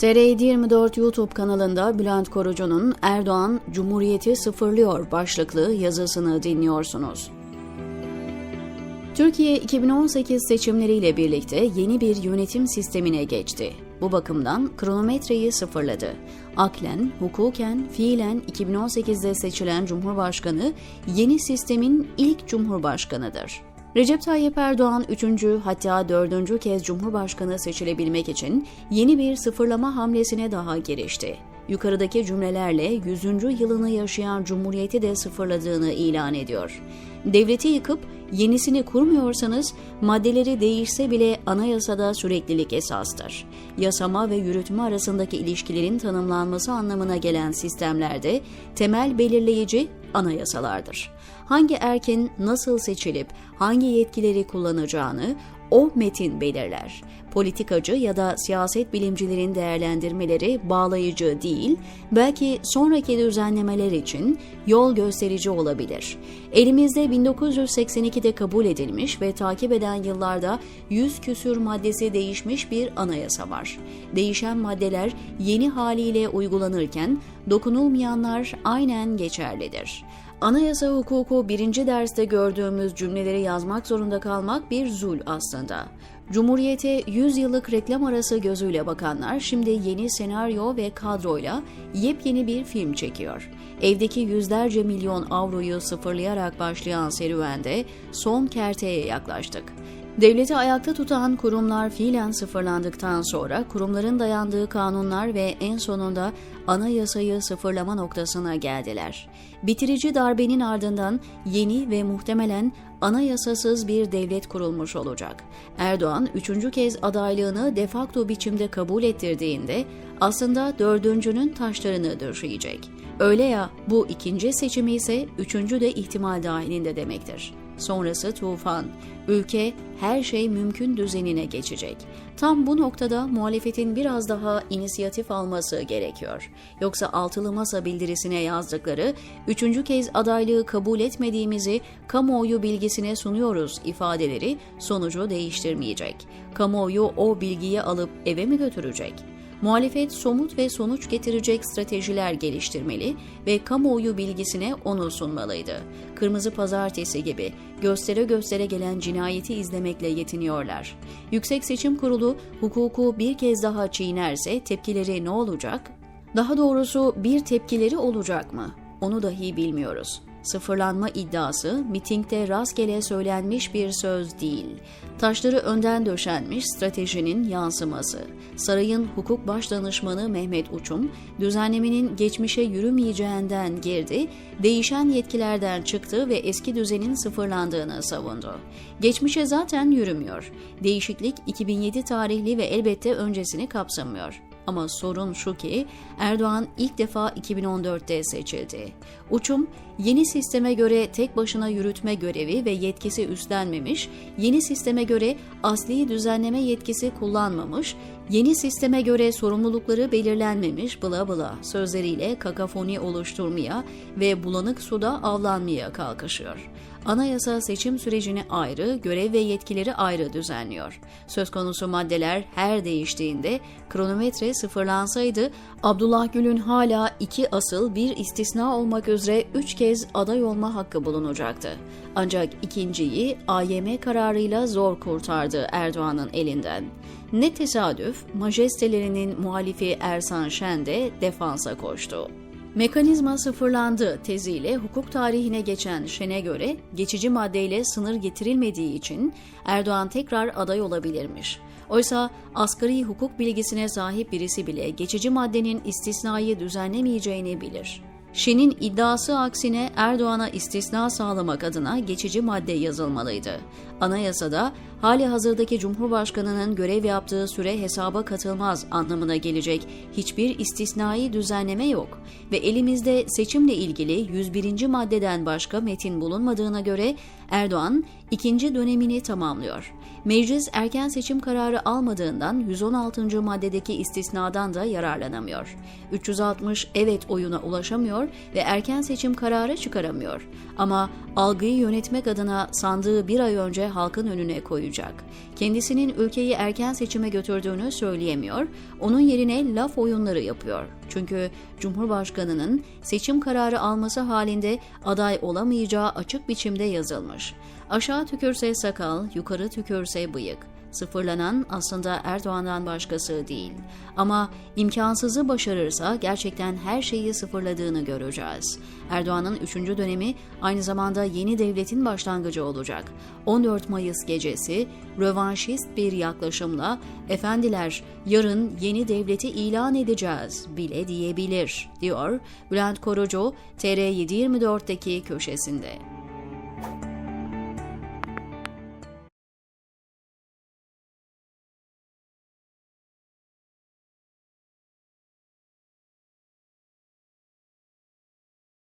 TR24 YouTube kanalında Bülent Korucu'nun Erdoğan Cumhuriyeti sıfırlıyor başlıklı yazısını dinliyorsunuz. Türkiye 2018 seçimleriyle birlikte yeni bir yönetim sistemine geçti. Bu bakımdan kronometreyi sıfırladı. Aklen, hukuken, fiilen 2018'de seçilen Cumhurbaşkanı yeni sistemin ilk Cumhurbaşkanıdır. Recep Tayyip Erdoğan 3. hatta 4. kez Cumhurbaşkanı seçilebilmek için yeni bir sıfırlama hamlesine daha girişti. Yukarıdaki cümlelerle 100. yılını yaşayan Cumhuriyeti de sıfırladığını ilan ediyor. Devleti yıkıp yenisini kurmuyorsanız maddeleri değişse bile anayasada süreklilik esastır. Yasama ve yürütme arasındaki ilişkilerin tanımlanması anlamına gelen sistemlerde temel belirleyici anayasalardır. Hangi erkin nasıl seçilip hangi yetkileri kullanacağını o metin belirler. Politikacı ya da siyaset bilimcilerin değerlendirmeleri bağlayıcı değil, belki sonraki düzenlemeler için yol gösterici olabilir. Elimizde 1982'de kabul edilmiş ve takip eden yıllarda 100 küsür maddesi değişmiş bir anayasa var. Değişen maddeler yeni haliyle uygulanırken dokunulmayanlar aynen geçerlidir. Anayasa hukuku birinci derste gördüğümüz cümleleri yazmak zorunda kalmak bir zul aslında. Cumhuriyete 100 yıllık reklam arası gözüyle bakanlar şimdi yeni senaryo ve kadroyla yepyeni bir film çekiyor. Evdeki yüzlerce milyon avroyu sıfırlayarak başlayan serüvende son kerteye yaklaştık. Devleti ayakta tutan kurumlar fiilen sıfırlandıktan sonra kurumların dayandığı kanunlar ve en sonunda anayasayı sıfırlama noktasına geldiler. Bitirici darbenin ardından yeni ve muhtemelen anayasasız bir devlet kurulmuş olacak. Erdoğan üçüncü kez adaylığını defakto biçimde kabul ettirdiğinde aslında dördüncünün taşlarını döşeyecek. Öyle ya bu ikinci seçimi ise üçüncü de ihtimal dahilinde demektir. Sonrası tufan. Ülke her şey mümkün düzenine geçecek. Tam bu noktada muhalefetin biraz daha inisiyatif alması gerekiyor. Yoksa altılı masa bildirisine yazdıkları üçüncü kez adaylığı kabul etmediğimizi kamuoyu bilgisine sunuyoruz ifadeleri sonucu değiştirmeyecek. Kamuoyu o bilgiyi alıp eve mi götürecek? Muhalefet somut ve sonuç getirecek stratejiler geliştirmeli ve kamuoyu bilgisine onu sunmalıydı. Kırmızı Pazartesi gibi göstere göstere gelen cinayeti izlemekle yetiniyorlar. Yüksek Seçim Kurulu hukuku bir kez daha çiğnerse tepkileri ne olacak? Daha doğrusu bir tepkileri olacak mı? Onu dahi bilmiyoruz. Sıfırlanma iddiası mitingde rastgele söylenmiş bir söz değil. Taşları önden döşenmiş stratejinin yansıması. Sarayın hukuk başdanışmanı Mehmet Uçum, düzenlemenin geçmişe yürümeyeceğinden girdi, değişen yetkilerden çıktı ve eski düzenin sıfırlandığını savundu. Geçmişe zaten yürümüyor. Değişiklik 2007 tarihli ve elbette öncesini kapsamıyor. Ama sorun şu ki Erdoğan ilk defa 2014'te seçildi. Uçum yeni sisteme göre tek başına yürütme görevi ve yetkisi üstlenmemiş, yeni sisteme göre asli düzenleme yetkisi kullanmamış, yeni sisteme göre sorumlulukları belirlenmemiş bla bla sözleriyle kakafoni oluşturmaya ve bulanık suda avlanmaya kalkışıyor. Anayasa seçim sürecini ayrı, görev ve yetkileri ayrı düzenliyor. Söz konusu maddeler her değiştiğinde kronometre sıfırlansaydı Abdullah Gül'ün hala iki asıl bir istisna olmak üzere üç kez aday olma hakkı bulunacaktı. Ancak ikinciyi AYM kararıyla zor kurtardı Erdoğan'ın elinden. Ne tesadüf, majestelerinin muhalifi Ersan Şen de defansa koştu. Mekanizma sıfırlandı teziyle hukuk tarihine geçen Şen'e göre geçici maddeyle sınır getirilmediği için Erdoğan tekrar aday olabilirmiş. Oysa asgari hukuk bilgisine sahip birisi bile geçici maddenin istisnayı düzenlemeyeceğini bilir. Şen'in iddiası aksine Erdoğan'a istisna sağlamak adına geçici madde yazılmalıydı. Anayasada hali hazırdaki Cumhurbaşkanı'nın görev yaptığı süre hesaba katılmaz anlamına gelecek hiçbir istisnai düzenleme yok ve elimizde seçimle ilgili 101. maddeden başka metin bulunmadığına göre Erdoğan ikinci dönemini tamamlıyor. Meclis erken seçim kararı almadığından 116. maddedeki istisnadan da yararlanamıyor. 360 evet oyuna ulaşamıyor ve erken seçim kararı çıkaramıyor. Ama algıyı yönetmek adına sandığı bir ay önce halkın önüne olmayacak. Kendisinin ülkeyi erken seçime götürdüğünü söyleyemiyor, onun yerine laf oyunları yapıyor. Çünkü Cumhurbaşkanı'nın seçim kararı alması halinde aday olamayacağı açık biçimde yazılmış. Aşağı tükürse sakal, yukarı tükürse bıyık. Sıfırlanan aslında Erdoğan'dan başkası değil. Ama imkansızı başarırsa gerçekten her şeyi sıfırladığını göreceğiz. Erdoğan'ın 3. dönemi aynı zamanda yeni devletin başlangıcı olacak. 14 Mayıs gecesi rövanşist bir yaklaşımla efendiler yarın yeni devleti ilan edeceğiz bile diyebilir diyor Bülent Korucu TR724'deki köşesinde.